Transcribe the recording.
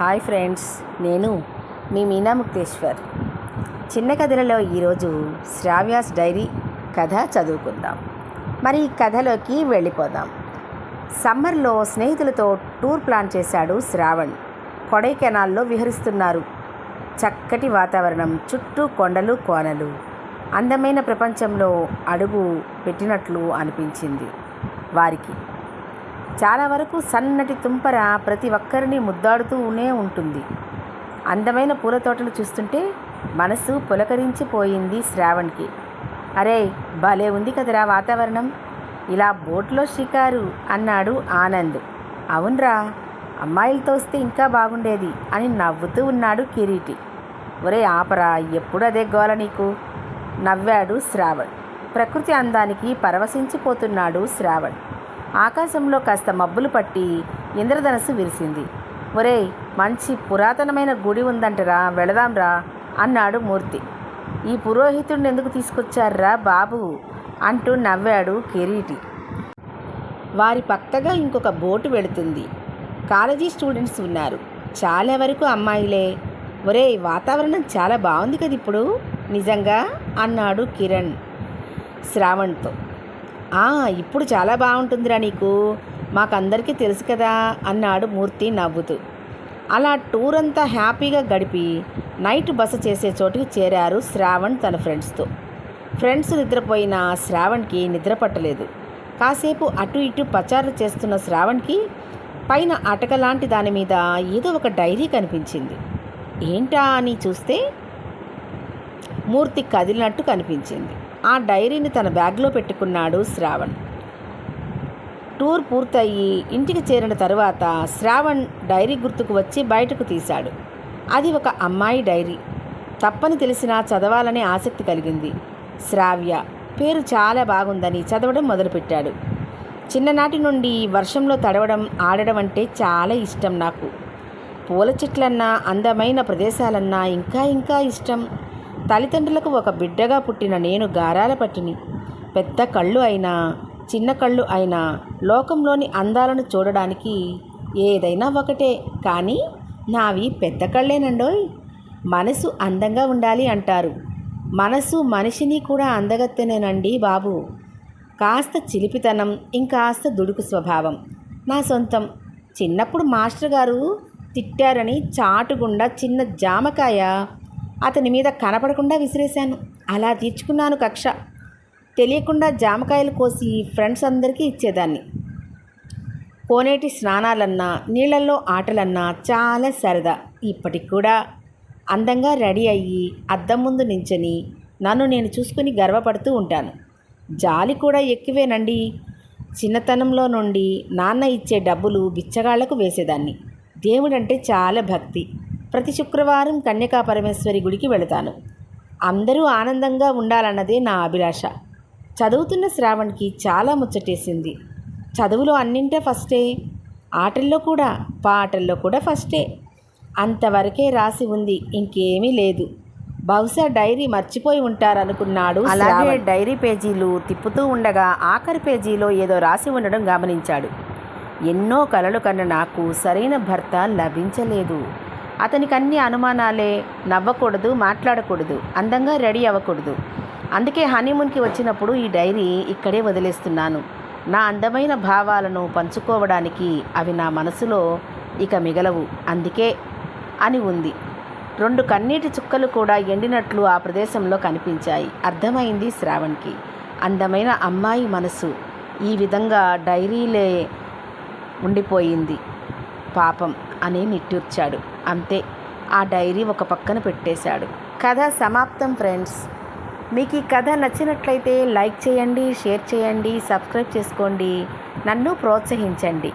Hi friends నేను మీ మీనా ముక్తేశ్వర్. చిన్న కథలలో ఈరోజు శ్రావ్యాస్ డైరీ కథ చదువుకుందాం. మరి ఈ కథలోకి వెళ్ళిపోదాం. సమ్మర్లో స్నేహితులతో టూర్ ప్లాన్ చేశాడు శ్రావణ్. కొడైకెనాల్లో విహరిస్తున్నారు. చక్కటి వాతావరణం చుట్టూ కొండలు కోనలు. అందమైన ప్రపంచంలో అడుగు పెట్టినట్లు అనిపించింది వారికి. చాలా వరకు సన్నటి తుంపర ప్రతి ఒక్కరిని ముద్దాడుతూనే ఉంటుంది. అందమైన పూల తోటలు చూస్తుంటే మనసు పులకరించిపోయింది శ్రావణ్కి. అరే భలే ఉంది కదరా వాతావరణం. ఇలా బోట్లో షికారు అన్నాడు ఆనంద్. అవునరా అమ్మాయిలతో వస్తే ఇంకా బాగుండేది అని నవ్వుతూ ఉన్నాడు కిరీటి. ఒరే ఆపరా ఎప్పుడు అదే గోల నీకు? నవ్వాడు శ్రావణ్. ప్రకృతి అందానికి పరవశించిపోతున్నాడు శ్రావణ్. ఆకాశంలో కాస్త మబ్బులు పట్టి ఇంద్రధనస్సు విరిసింది. ఒరేయ్ మంచి పురాతనమైన గుడి ఉందంటరా వెళదాంరా అన్నాడు మూర్తి. ఈ పురోహితుడిని ఎందుకు తీసుకొచ్చారా బాబు? అంటూ నవ్వాడు కిరీటి. వారి పక్కగా ఇంకొక బోటు వెళుతుంది. కాలేజీ స్టూడెంట్స్ ఉన్నారు. చాలా వరకు అమ్మాయిలే. ఒరే వాతావరణం చాలా బాగుంది కదా ఇప్పుడు నిజంగా? అన్నాడు కిరణ్ శ్రావణ్తో. ఇప్పుడు చాలా బాగుంటుందిరా నీకు. మాకందరికీ తెలుసు కదా అన్నాడు మూర్తి నవ్వుతూ. అలా టూర్ అంతా హ్యాపీగా గడిపి నైట్ బస చేసే చోటుకి చేరారు శ్రావణ్ తన ఫ్రెండ్స్తో. ఫ్రెండ్స్ నిద్రపోయిన శ్రావణ్కి నిద్ర పట్టలేదు. కాసేపు అటు ఇటు పచారులు చేస్తున్న శ్రావణ్కి పైన అటక లాంటి దాని మీద ఏదో ఒక డైరీ కనిపించింది. ఏంటా అని చూస్తే మూర్తి కదిలినట్టు కనిపించింది. ఆ డైరీని తన బ్యాగ్లో పెట్టుకున్నాడు శ్రావణ్. టూర్ పూర్తయి ఇంటికి చేరిన తరువాత శ్రావణ్ డైరీ గుర్తుకు వచ్చి బయటకు తీశాడు. అది ఒక అమ్మాయి డైరీ. తప్పని తెలిసినా చదవాలనే ఆసక్తి కలిగింది. శ్రావ్య పేరు చాలా బాగుందని చదవడం మొదలుపెట్టాడు. చిన్ననాటి నుండి వర్షంలో తడవడం ఆడడం అంటే చాలా ఇష్టం నాకు. పూల చెట్లన్నా అందమైన ప్రదేశాలన్నా ఇంకా ఇంకా ఇష్టం. తల్లిదండ్రులకు ఒక బిడ్డగా పుట్టిన నేను గారాల పట్టిని. పెద్ద కళ్ళు అయినా చిన్న కళ్ళు అయినా లోకంలోని అందాలను చూడడానికి ఏదైనా ఒకటే. కానీ నావి పెద్ద కళ్ళేనండోయ్. మనసు అందంగా ఉండాలి అంటారు. మనసు మనిషిని కూడా అందగత్తెనేనండి బాబు. కాస్త చిలిపితనం ఇంకాస్త దుడుకు స్వభావం. నా సొంతం. చిన్నప్పుడు మాస్టర్ గారు తిట్టారని చాటుగుండా చిన్న జామకాయ అతని మీద కనపడకుండా విసిరేశాను. అలా తీర్చుకున్నాను కక్ష. తెలియకుండా జామకాయలు కోసి ఫ్రెండ్స్ అందరికీ ఇచ్చేదాన్ని. కోనేటి స్నానాలన్నా నీళ్ళల్లో ఆటలన్నా చాలా సరదా. ఇప్పటికి కూడా అందంగా రెడీ అయ్యి అద్దం ముందు నించని నన్ను నేను చూసుకుని గర్వపడుతూ ఉంటాను. జాలి కూడా ఎక్కువేనండి. చిన్నతనంలో నుండి నాన్న ఇచ్చే డబ్బులు బిచ్చగాళ్ళకు వేసేదాన్ని. దేవుడంటే చాలా భక్తి. ప్రతి శుక్రవారం కన్యకా పరమేశ్వరి గుడికి వెళతాను. అందరూ ఆనందంగా ఉండాలన్నదే నా అభిలాష. చదువుతున్న శ్రావణ్కి చాలా ముచ్చటేసింది. చదువులో అన్నింటే ఫస్టే. ఆటల్లో కూడా పాటల్లో కూడా ఫస్టే. అంతవరకే రాసి ఉంది ఇంకేమీ లేదు. బహుశా డైరీ మర్చిపోయి ఉంటారనుకున్నాడు అలాగే డైరీ పేజీలు తిప్పుతూ ఉండగా ఆఖరి పేజీలో ఏదో రాసి ఉండడం గమనించాడు. ఎన్నో కలలు కన్న నాకు సరైన భర్త లభించలేదు. అతనికి అన్ని అనుమానాలే నవ్వకూడదు మాట్లాడకూడదు అందంగా రెడీ అవ్వకూడదు. అందుకే హనీమూన్కి వచ్చినప్పుడు ఈ డైరీ ఇక్కడే వదిలేస్తున్నాను. నా అందమైన భావాలను పంచుకోవడానికి అవి నా మనసులో ఇక మిగలవు. అందుకే అని ఉంది. రెండు కన్నీటి చుక్కలు కూడా ఎండినట్లు ఆ ప్రదేశంలో కనిపించాయి. అర్థమైంది శ్రావణ్కి. అందమైన అమ్మాయి మనసు. ఈ విధంగా డైరీలే ఉండిపోయింది. పాపం అని నిట్టూర్చాడు. అంతే ఆ డైరీ ఒక పక్కన పెట్టేశాడు. కథ సమాప్తం ఫ్రెండ్స్. మీకు ఈ కథ నచ్చినట్లయితే లైక్ చేయండి షేర్ చేయండి సబ్స్క్రైబ్ చేసుకోండి. నన్ను ప్రోత్సహించండి.